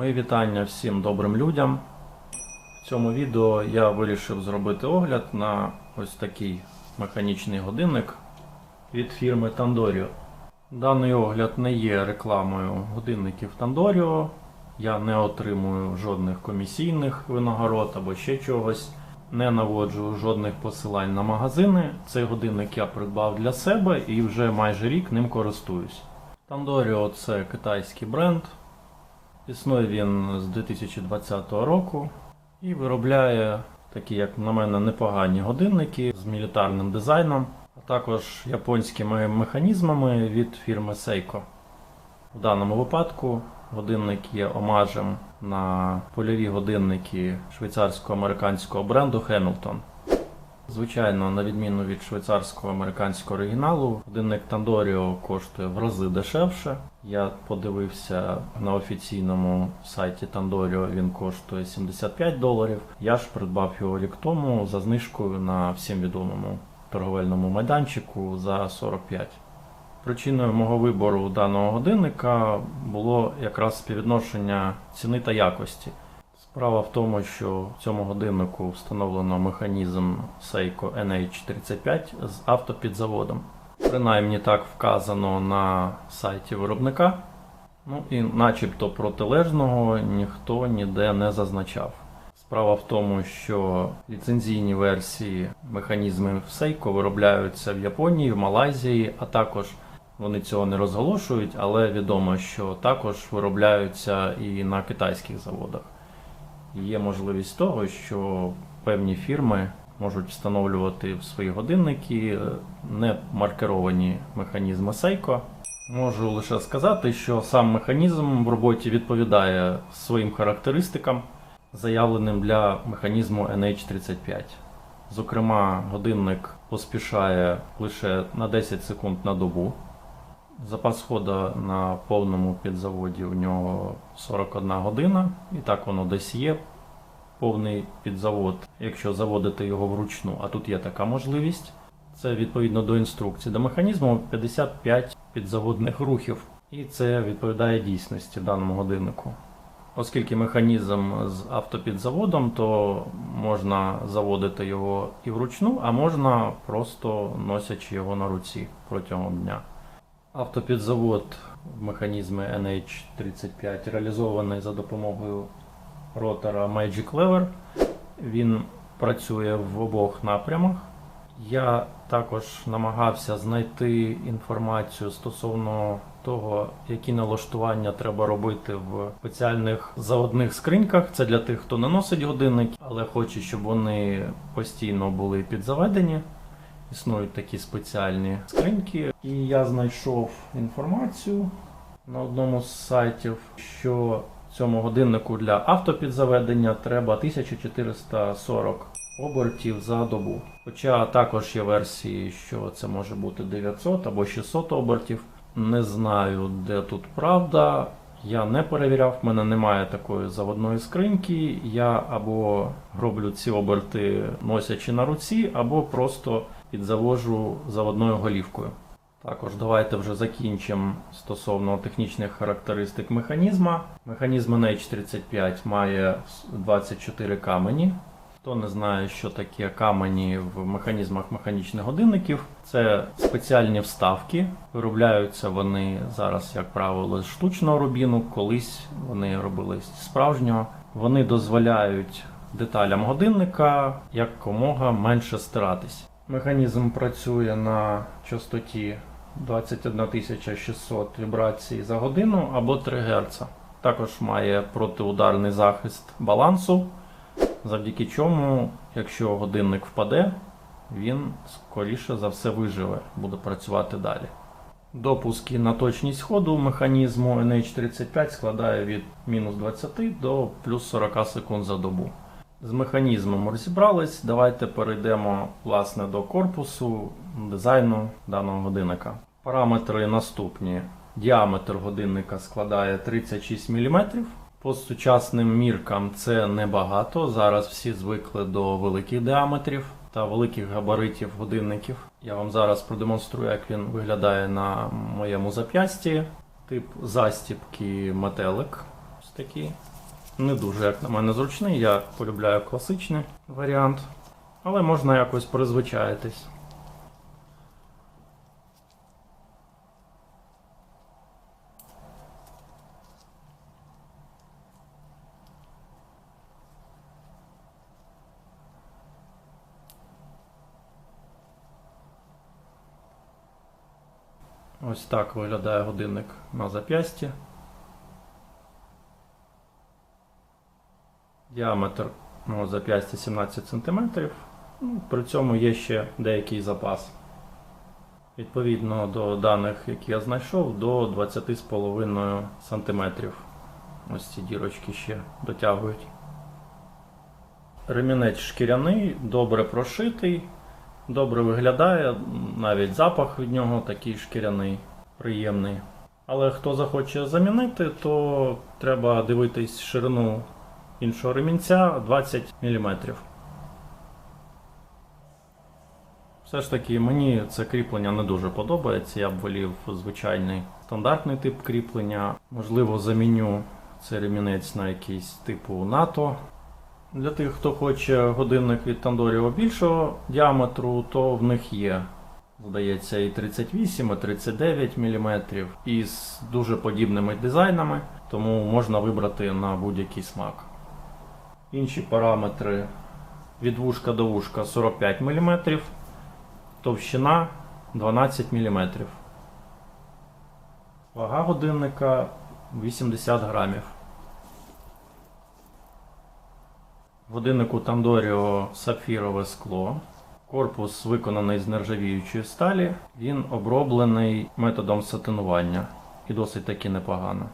Мої вітання всім добрим людям. В цьому відео я вирішив зробити огляд на ось такий механічний годинник від фірми Tandorio. Даний огляд не є рекламою годинників Tandorio. Я не отримую жодних комісійних винагород або ще чогось. Не наводжу жодних посилань на магазини. Цей годинник я придбав для себе і вже майже рік ним користуюсь. Tandorio це китайський бренд. Існує він з 2020 року і виробляє такі, як на мене, непогані годинники з мілітарним дизайном, а також японськими механізмами від фірми Seiko. В даному випадку годинник є омажем на польові годинники швейцарсько-американського бренду Hamilton. Звичайно, на відміну від швейцарського американського оригіналу, годинник Tandorio коштує в рази дешевше. Я подивився на офіційному сайті Tandorio, він коштує 75 доларів. Я ж придбав його рік тому за знижкою на всім відомому торговельному майданчику за 45. Причиною мого вибору даного годинника було якраз співвідношення ціни та якості. Справа в тому, що в цьому годиннику встановлено механізм Seiko NH35 з автопідзаводом. Принаймні так вказано на сайті виробника. Ну і начебто протилежного ніхто ніде не зазначав. Справа в тому, що ліцензійні версії механізмів Seiko виробляються в Японії, в Малайзії, а також вони цього не розголошують, але відомо, що також виробляються і на китайських заводах. Є можливість того, що певні фірми можуть встановлювати в свої годинники е, не маркеровані механізми Seiko. Можу лише сказати, що сам механізм в роботі відповідає своїм характеристикам, заявленим для механізму NH35. Зокрема, годинник поспішає лише на 10 секунд на добу. Запас хода на повному підзаводі у нього 41 година, і так воно десь є. Повний підзавод, якщо заводити його вручну, а тут є така можливість. Це відповідно до інструкції до механізму 55 підзаводних рухів, і це відповідає дійсності даному годиннику. Оскільки механізм з автопідзаводом, то можна заводити його і вручну, а можна просто носячи його на руці протягом дня. Автопідзавод в механізмі NH35 реалізований за допомогою ротора Magic Lever. Він працює в обох напрямах. Я також намагався знайти інформацію стосовно того, які налаштування треба робити в спеціальних заводних скриньках. Це для тих, хто не носить годинник, але хоче, щоб вони постійно були підзаведені. Існують такі спеціальні скриньки. І я знайшов інформацію на одному з сайтів, що цьому годиннику для автопідзаведення треба 1440 обертів за добу. Хоча також є версії, що це може бути 900 або 600 обертів. Не знаю, де тут правда. Я не перевіряв, в мене немає такої заводної скриньки. Я або роблю ці оберти носячи на руці, або просто підзавожу заводною голівкою. Також давайте вже закінчимо стосовно технічних характеристик механізма. Механізм NH35 має 24 камені. Хто не знає, що таке камені в механізмах механічних годинників, це спеціальні вставки. Виробляються вони зараз, як правило, з штучного рубіну, колись вони робились справжнього. Вони дозволяють деталям годинника якомога менше стиратись. Механізм працює на частоті 21600 вібрацій за годину або 3 Гц. Також має протиударний захист балансу, завдяки чому, якщо годинник впаде, він скоріше за все виживе, буде працювати далі. Допуски на точність ходу механізму NH35 складає від мінус 20 до плюс 40 секунд за добу. З механізмом розібрались. Давайте перейдемо власне до корпусу дизайну даного годинника. Параметри наступні. Діаметр годинника складає 36 мм. По сучасним міркам це небагато. Зараз всі звикли до великих діаметрів та великих габаритів годинників. Я вам зараз продемонструю, як він виглядає на моєму зап'ясті. Тип застібки метелик. Ось такий. Не дуже, як на мене, зручний. Я полюбляю класичний варіант. Але можна якось призвичаїтись. Ось так виглядає годинник на зап'ясті. Діаметр мого зап'ястя 17 см. Ну, При цьому є ще деякий запас. Відповідно до даних, які я знайшов, до 20,5 см. Ось ці дірочки ще дотягують. Ремінець шкіряний, добре прошитий, добре виглядає, навіть запах від нього такий шкіряний, приємний. Але хто захоче замінити, то треба дивитись ширину іншого ремінця 20 мм. Все ж таки, мені це кріплення не дуже подобається. Я б волів звичайний стандартний тип кріплення. Можливо, заміню цей ремінець на якийсь типу НАТО. Для тих, хто хоче годинник від Тандоріо більшого діаметру, то в них є, здається, і 38, і 39 мм, із дуже подібними дизайнами, тому можна вибрати на будь-який смак. Інші параметри від вушка до вушка 45 мм, товщина 12 мм. Вага годинника 80 грамів. Годиннику Тандоріо сапфірове скло. Корпус виконаний з нержавіючої сталі. Він оброблений методом сатинування і досить таки непогано.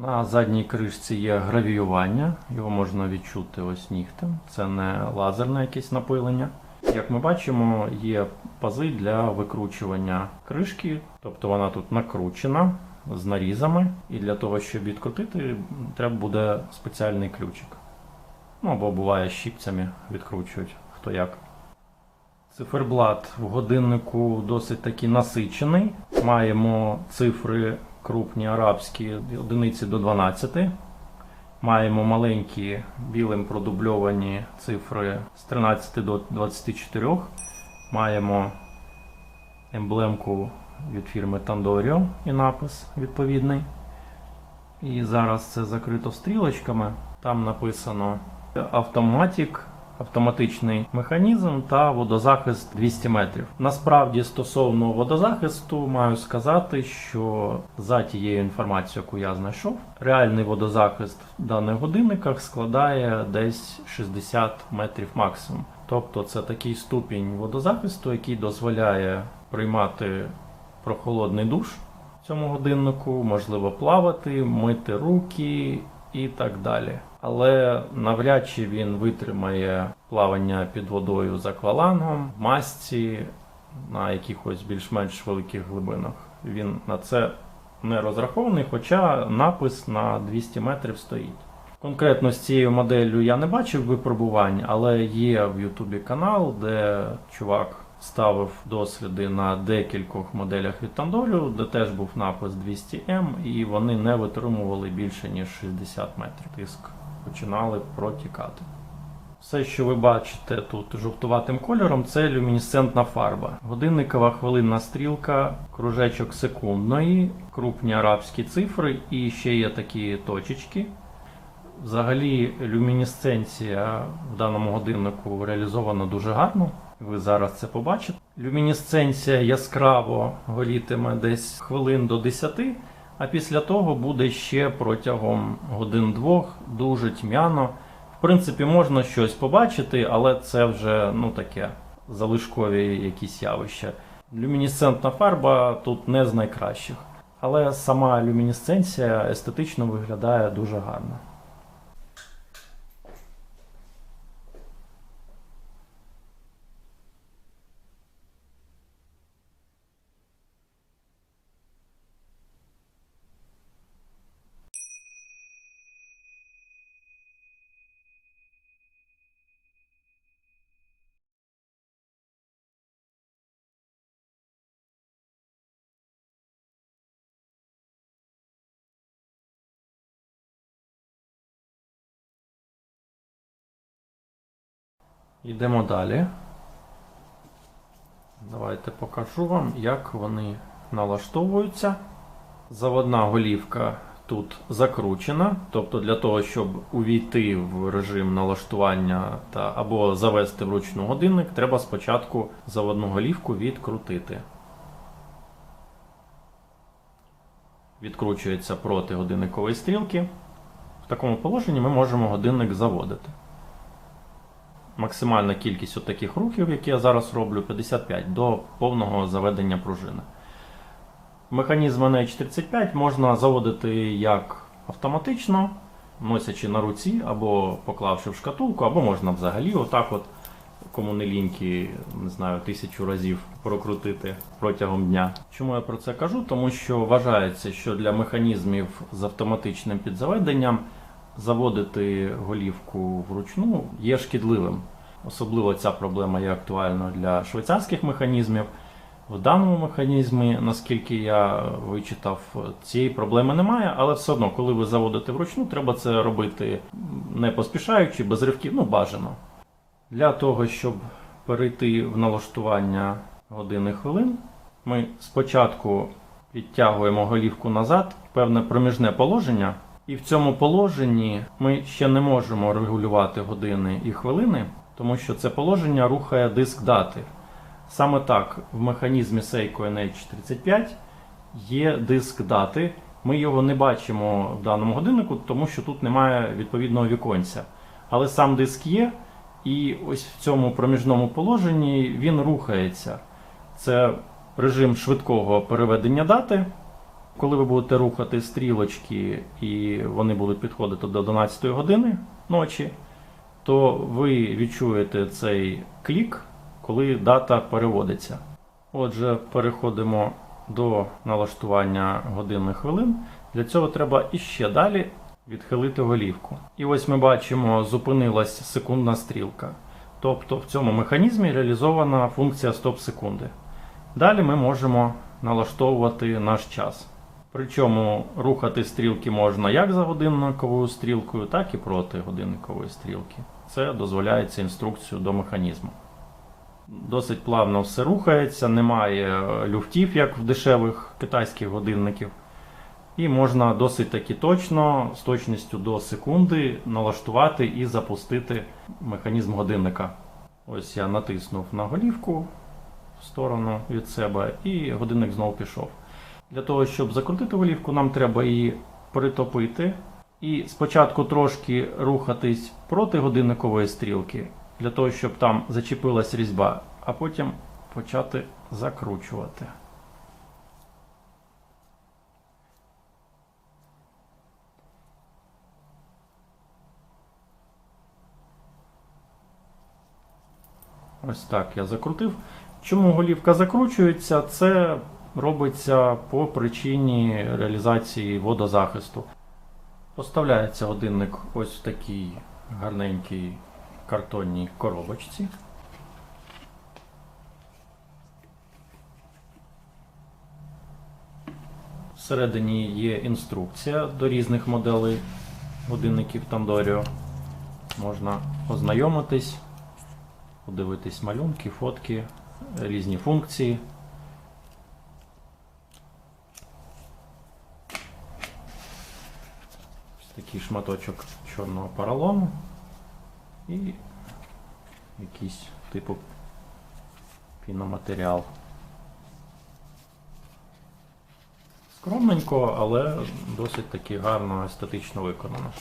На задній кришці є гравіювання, його можна відчути ось нігтем. Це не лазерне якесь напилення. Як ми бачимо, є пази для викручування кришки, тобто вона тут накручена з нарізами, і для того, щоб відкрутити, треба буде спеціальний ключик. Ну або буває щіпцями відкручують, хто як. Циферблат в годиннику досить таки насичений. Маємо цифри крупні арабські одиниці до 12. Маємо маленькі білим продубльовані цифри з 13 до 24. Маємо емблемку від фірми Tandorio і напис відповідний. І зараз це закрито стрілочками. Там написано Automatic, автоматичний механізм та водозахист 200 метрів. Насправді, стосовно водозахисту, маю сказати, що за тією інформацією, яку я знайшов, реальний водозахист в даних годинниках складає десь 60 метрів максимум. Тобто це такий ступінь водозахисту, який дозволяє приймати прохолодний душ в цьому годиннику, можливо плавати, мити руки і так далі. Але навряд чи він витримає плавання під водою за аквалангом, в масці на якихось більш-менш великих глибинах. Він на це не розрахований, хоча напис на 200 метрів стоїть. Конкретно з цією моделлю я не бачив випробувань, але є в Ютубі канал, де чувак ставив досліди на декількох моделях від Тандолю, де теж був напис 200М, і вони не витримували більше ніж 60 метрів. Тиск починали протікати. Все, що ви бачите тут жовтуватим кольором, це люмінесцентна фарба. Годинникова хвилинна стрілка, кружечок секундної, крупні арабські цифри і ще є такі точечки. Взагалі, люмінесценція в даному годиннику реалізована дуже гарно. Ви зараз це побачите. Люмінесценція яскраво горітиме десь хвилин до 10, а після того буде ще протягом годин-двох дуже тьмяно. В принципі, можна щось побачити, але це вже ну таке залишкові якісь явища. Люмінесцентна фарба тут не з найкращих. Але сама люмінесценція естетично виглядає дуже гарно. Йдемо далі. Давайте покажу вам, як вони налаштовуються. Заводна голівка тут закручена, тобто для того, щоб увійти в режим налаштування та або завести вручну годинник, треба спочатку заводну голівку відкрутити. Відкручується проти годинникової стрілки. В такому положенні ми можемо годинник заводити. Максимальна кількість от таких рухів, які я зараз роблю, 55 до повного заведення пружини. Механізм NH35 можна заводити як автоматично, носячи на руці або поклавши в шкатулку, або можна взагалі отак от, кому не ліньки, не знаю, тисячу разів прокрутити протягом дня. Чому я про це кажу? Тому що вважається, що для механізмів з автоматичним підзаведенням заводити голівку вручну є шкідливим. Особливо ця проблема є актуальною для швейцарських механізмів. В даному механізмі, наскільки я вичитав, цієї проблеми немає, але все одно, коли ви заводите вручну, треба це робити не поспішаючи, без ривків, ну бажано. Для того, щоб перейти в налаштування години хвилин, ми спочатку підтягуємо голівку назад, певне проміжне положення, і в цьому положенні ми ще не можемо регулювати години і хвилини, тому що це положення рухає диск дати. Саме так в механізмі Seiko NH35 є диск дати. Ми його не бачимо в даному годиннику, тому що тут немає відповідного віконця. Але сам диск є, і ось в цьому проміжному положенні він рухається. Це режим швидкого переведення дати. Коли ви будете рухати стрілочки і вони будуть підходити до 12 години ночі, то ви відчуєте цей клік, коли дата переводиться. Отже, переходимо до налаштування годинних хвилин. Для цього треба іще далі відхилити голівку. І ось ми бачимо, зупинилась секундна стрілка. Тобто в цьому механізмі реалізована функція стоп-секунди. Далі ми можемо налаштовувати наш час. Причому рухати стрілки можна як за годинниковою стрілкою, так і проти годинникової стрілки. Це дозволяється інструкцією до механізму. Досить плавно все рухається, немає люфтів, як в дешевих китайських годинників. І можна досить таки точно, з точністю до секунди, налаштувати і запустити механізм годинника. Ось я натиснув на голівку в сторону від себе, і годинник знову пішов. Для того, щоб закрутити голівку, нам треба її притопити. І спочатку трошки рухатись проти годинникової стрілки, для того, щоб там зачепилась різьба, а потім почати закручувати. Ось так я закрутив. Чому голівка закручується? Це робиться по причині реалізації водозахисту. Поставляється годинник ось в такій гарненькій картонній коробочці. Всередині є інструкція до різних моделей годинників Tandorio. Можна ознайомитись, подивитись малюнки, фотки, різні функції. Такий шматочок чорного поролону і якийсь типу піноматеріал. Скромненько, але досить таки гарно естетично виконано.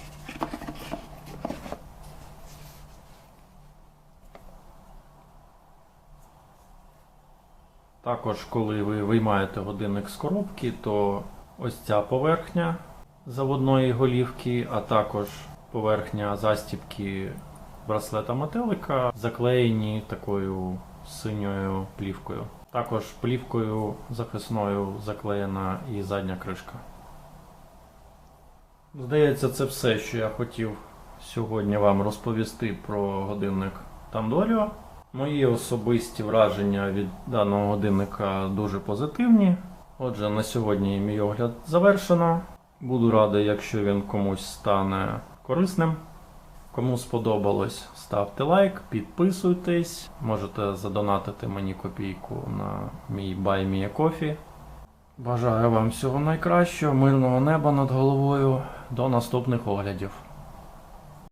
Також, коли ви виймаєте годинник з коробки, то ось ця поверхня заводної голівки, а також поверхня застібки браслета метелика заклеєні такою синьою плівкою. Також плівкою захисною заклеєна і задня кришка. Здається, це все, що я хотів сьогодні вам розповісти про годинник Tandorio. Мої особисті враження від даного годинника дуже позитивні. Отже, на сьогодні мій огляд завершено. Буду радий, якщо він комусь стане корисним. Кому сподобалось, ставте лайк, підписуйтесь. Можете задонатити мені копійку на мій Buy Me a Coffee. Бажаю вам всього найкращого, мирного неба над головою. До наступних оглядів.